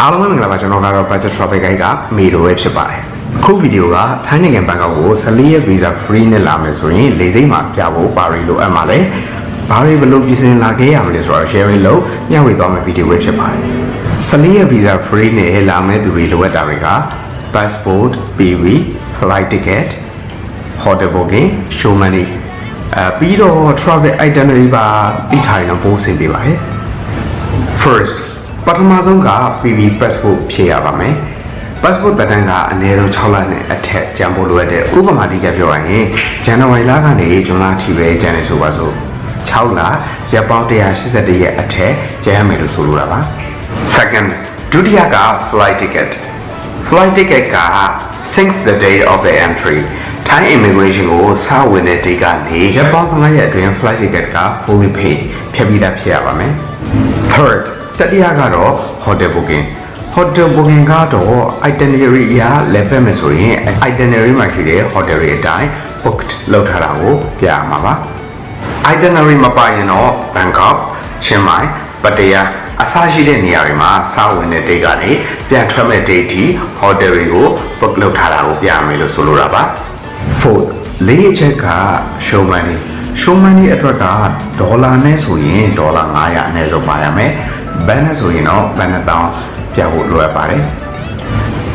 အားလုံးပဲမင်္ဂလာပါကျွန်တော်ကတော့ Budget Travel Guide ကမီရိုပဲဖြစ်ပါတယ်အခုဗီဒီယိုကထိုင်းနိုင်ငံဘန်ကောက်ကို14ရက် visa free နဲ့လာမယ်ဆိုရင်လေဆိပ်မှာပြဖို့ပါရီလိုအပ်မှာလဲဘာတွေဘယ်လိုပြင်ဆင်လာခဲ့ရမလဲဆိုတော့ sharing လုပ်မျှဝေသွားမယ့်ဗီဒီယိုပဲဖြစ်ပါတယ်14ရက် visa free နဲ့လာမယ့်သူတွေလိုအပ်တာတွေက passport PV flight ticket hotel booking show money အဲပြီးတော့ travel itinerary ပါပြီးထားရင်တော့ပို့ဆင်ပေးပါတယ် first ပထမဆုံးက PV passport ဖြည့်ရပါမယ် passport တက်တန်းကအနည်းဆုံး6လနဲ့အထက်ကျန်ဖို့လိုအပ်တဲ့ဥပမာတိကျပြောရရင်ဇန်နဝါရီလကနေဇွန်လအထိပဲကျန်နေဆိုပါစို့6လရက်ပေါင်း181ရက်အထက်ကျန်ရမယ်လို့ဆိုလိုတာပါ second ဒုတိယက flight ticket flight ticket က since the day of the entry Thai immigration ကိုစဝင်တဲ့ date ကနေရက်ပေါင်း15ရက်အတွင်း flight ticket က fully paid ဖြတ်ပြီးသားဖြစ်ရပါမယ် third တတိယကတော့ hotel booking hotel booking ကတော့ itinerary အရလက်ပတ်မယ်ဆိုရင် itinerary မှာရှိတဲ့ hotel တွေအတိုင်း booked လုပ်ထားတာကိုပြရမှာပါ itinerary မပါရင်တော့ Bangkok ချင်းမိုင်ပတ္တယာအစရှိတဲ့နေရာတွေမှာစဝင်တဲ့ date ကနေပြန်ထွက်မဲ့ date ထိ hotel တွေကို book လုပ်ထားတာကိုပြရမယ်လို့ဆိုလိုတာပါ fourth လေးချက်က show money show money အတွက်ကဒေါ်လာနဲ့ဆိုရင်ဒေါ်လာ900အနည်းဆုံးပါရမယ် ဘန်နဲ့ဆိုရင်တော့ဘန်နဲ့တောင်းပြဖို့လိုအပ်ပါတယ်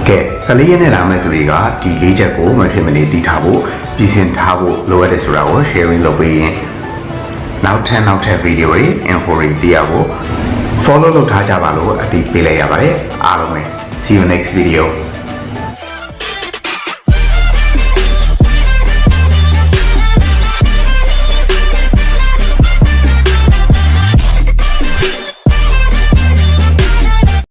ကဲ14ရက်နဲ့လာမယ့်သူတွေကဒီလေးချက်ကိုမဖြစ်မနေတည်ထားဖို့ပြင်ဆင်ထားဖို့လိုအပ်တယ်ဆိုတာကို sharing လုပ်ပေးရင်နောက်ထပ်နောက်ထပ်ဗီဒီယိုတွေ info တွေပြရဖို့ follow လုပ်ထားကြပါလို့အတိပေးလိုက်ရပါတယ်အားလုံးပဲ see you next video